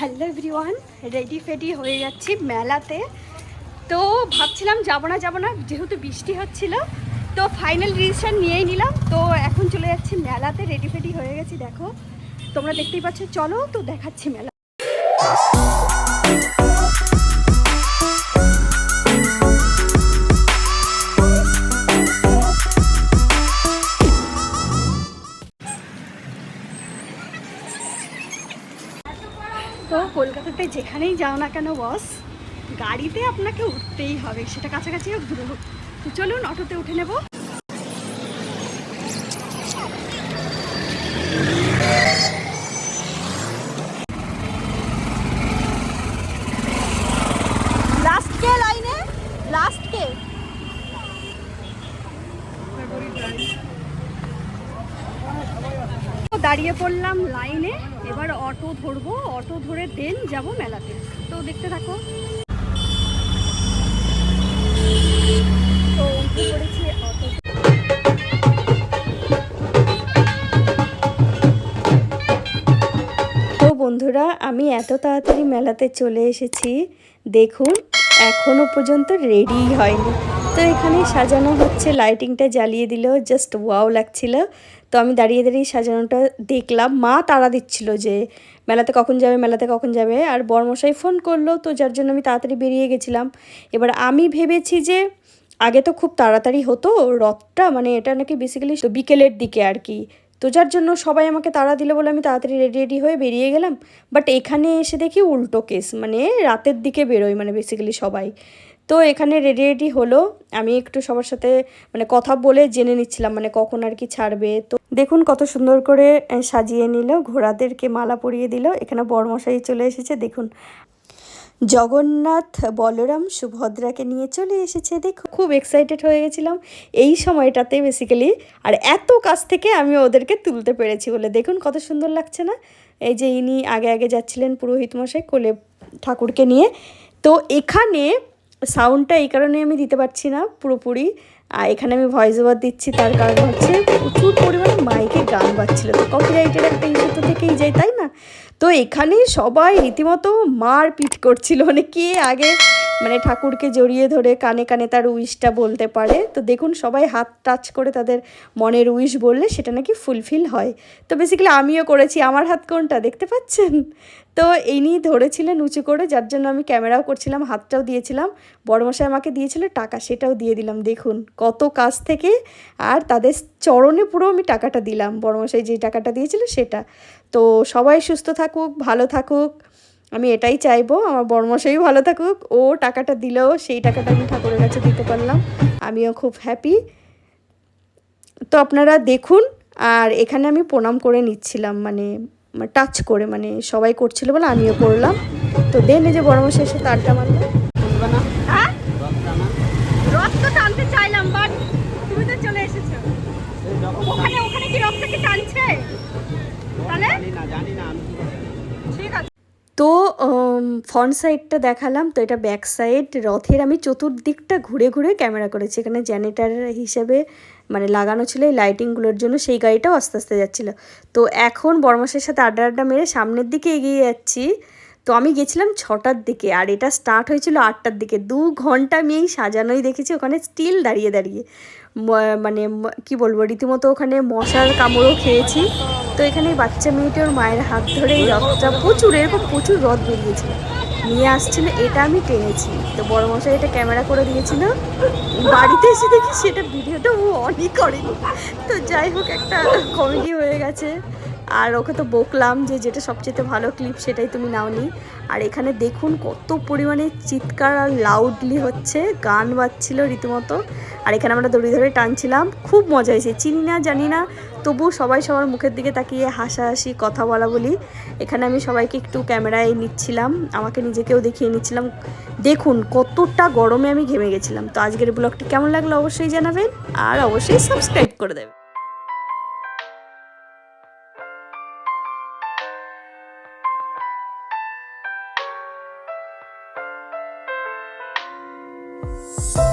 Hello everyone, ready ফেডি হয়ে যাচ্ছি মেলাতে। তো ভাবছিলাম যাব না যাব না, যেহেতু বৃষ্টি হচ্ছিল, তো ফাইনাল ডিসিশন নিয়েই নিলাম। তো এখন চলে যাচ্ছি মেলাতে, রেডি ফেডি হয়ে গেছি, দেখো। তোমরা দেখতেই পাচ্ছ, চলো তো দেখাচ্ছি মেলা। তো কলকাতাতে যেখানেই যাও না কেন বস গাড়িতে আপনাকে উঠতেই হবে। সেটা কাছাকাছি হোক, দূরে হোক। তো চলুন, অটোতে উঠে নেব। দাঁড়িয়ে পড়লাম লাইনে। এবার অটো ধরবো, অটো ধরে দেন যাব মেলাতে। তো দেখতে থাকো। তো বন্ধুরা, আমি এত তাড়াতাড়ি মেলাতে চলে এসেছি। দেখুন এখনও পর্যন্ত রেডি হয়নি। তো এখানে সাজানো হচ্ছে লাইটিংটা জ্বালিয়ে দিল জাস্ট ওয়াও লাগছিল। তো আমি দাঁড়িয়ে দাঁড়িয়ে সাজানোটা দেখলাম। মা তাড়া দিচ্ছিল যে মেলাতে কখন যাবে, মেলাতে কখন যাবে। আর বর্মশাই ফোন করল তো যার জন্য আমি তাড়াতাড়ি বেরিয়ে গেছিলাম। এবার আমি ভেবেছি যে আগে তো খুব তাড়াতাড়ি হতো রথটা মানে এটা নাকি বেসিক্যালি বিকেলের দিকে আর কি। তো যার জন্য সবাই আমাকে তাড়া দিল বলে আমি তাড়াতাড়ি রেডি রেডি হয়ে বেরিয়ে গেলাম। বাট এখানে এসে দেখি উল্টো কেস মানে রাতের দিকে বেরোয় মানে বেসিক্যালি সবাই। তো এখানে রেডি রেডি হলো। আমি একটু সবার সাথে মানে কথা বলে জেনে নিচ্ছিলাম মানে কখন আর কি ছাড়বে। তো দেখুন কত সুন্দর করে সাজিয়ে নিল, ঘোড়াদেরকে মালা পরিয়ে দিল। এখানে বরমশাই চলে এসেছে, দেখুন। জগন্নাথ বলরাম সুভদ্রাকে নিয়ে চলে এসেছে দেখো খুব এক্সাইটেড হয়ে গেছিলাম এই সময়টাতে বেসিক্যালি আর এত কাছ থেকে আমি ওদেরকে তুলতে পেরেছি বলে। দেখুন কত সুন্দর লাগছে না? এই যে ইনি আগে আগে যাচ্ছিলেন পুরোহিত মশাই কোলে ঠাকুরকে নিয়ে। তো এখানে সাউন্ডটা এই কারণে আমি দিতে পারছি না পুরোপুরি। আর এখানে আমি ভয়েস ওভার দিচ্ছি, তার কারণ হচ্ছে প্রচুর পরিমাণে মাইকে গান বাজছিল। তো কপিরাইটের একটা ইস্যু তো থেকেই যায়, তাই না? তো এখানে সবাই রীতিমতো মারপিট করছিল। মানে কে আগে মানে ঠাকুরকে জড়িয়ে ধরে কানে কানে তার উইশটা বলতে পারে। তো দেখুন, সবাই হাত টাচ করে তাদের মনের উইশ বললে সেটা নাকি ফুলফিল হয়। তো বেসিক্যালি আমিও করেছি। আমার হাত কোনটা দেখতে পাচ্ছেন? তো এই ইনি ধরেছিলেন উঁচু করে, যার জন্য আমি ক্যামেরাও করছিলাম, হাতটাও দিয়েছিলাম। বড়মশাই আমাকে দিয়েছিল টাকা, সেটাও দিয়ে দিলাম। দেখুন, কত কাছ থেকে আর তাদের চরণে পুরো আমি টাকাটা দিলাম। বড়মশাই যে টাকাটা দিয়েছিল সেটা। তো সবাই সুস্থ থাকুক, ভালো থাকুক। আমি এটাই চাইব, আমার বড়মশাই ভালো থাকুক, ও টাকাটা দিলেও সেই টাকাটা আমি ঠাকুরের কাছে দিতে পারলাম, আমিও খুব হ্যাপি তো আপনারা দেখুন, আর এখানে আমি প্রণাম করে নিচ্ছিলাম মানে টাচ করে মানে সবাই করছিল বলে আমিও করলাম। তো দেন এই যে বড়মশাই এসে তারটা মারলো। ফ্রন্ট সাইডটা দেখালাম, তো এটা ব্যাক সাইড রথের আমি চতুর্দিকটা ঘুরে ঘুরে ক্যামেরা করেছি। এখানে জ্যানেটার হিসেবে মানে লাগানো ছিল এই লাইটিংগুলোর জন্য, সেই গাড়িটাও আস্তে আস্তে যাচ্ছিল। তো এখন বর্মাসের সাথে আড্ডা আড্ডা মেরে সামনের দিকে এগিয়ে যাচ্ছি। তো আমি গেছিলাম ছটার দিকে, আর এটা স্টার্ট হয়েছিল আটটার দিকে। দু ঘণ্টা আমি এই সাজানোই দেখেছি, ওখানে স্টিল দাঁড়িয়ে দাঁড়িয়ে। মানে কি বলব, রীতিমতো ওখানে মশার কামড়ও খেয়েছি। তো এখানে বাচ্চা মেয়েটি ওর মায়ের হাত ধরে এই রথটা প্রচুর, এরকম প্রচুর রথ বেরিয়েছিল। নিয়ে আসছিল, এটা আমি টেনেছি। তো বড় মশাই এটা ক্যামেরা করে দিয়েছিল। বাড়িতে এসে দেখি সেটা ভিডিওটা ও অনই করেনি। তো যাই হোক, একটা কমেডি হয়ে গেছে। আর ওকে তো বকলাম যে যেটা সবচেয়ে ভালো ক্লিপ সেটাই তুমি নাওনি। আর এখানে দেখুন কত পরিমাণে চিৎকার আর লাউডলি হচ্ছে, গান বাজছিল রীতিমতো। আর এখানে আমরা দড়ি ধরে টানছিলাম, খুব মজা হয়েছে। চিনি না, জানি না তবু সবাই সবার মুখের দিকে তাকিয়ে হাসাহাসি, কথা বলা বলি। এখানে আমি সবাইকে একটু ক্যামেরায় নিচ্ছিলাম, আমাকে নিজেকেও দেখিয়ে নিচ্ছিলাম। দেখুন কতটা গরমে আমি ঘেমে গেছিলাম। তো আজকের ব্লগটি কেমন লাগল অবশ্যই জানাবেন, আর অবশ্যই সাবস্ক্রাইব করে দেবেন। 아!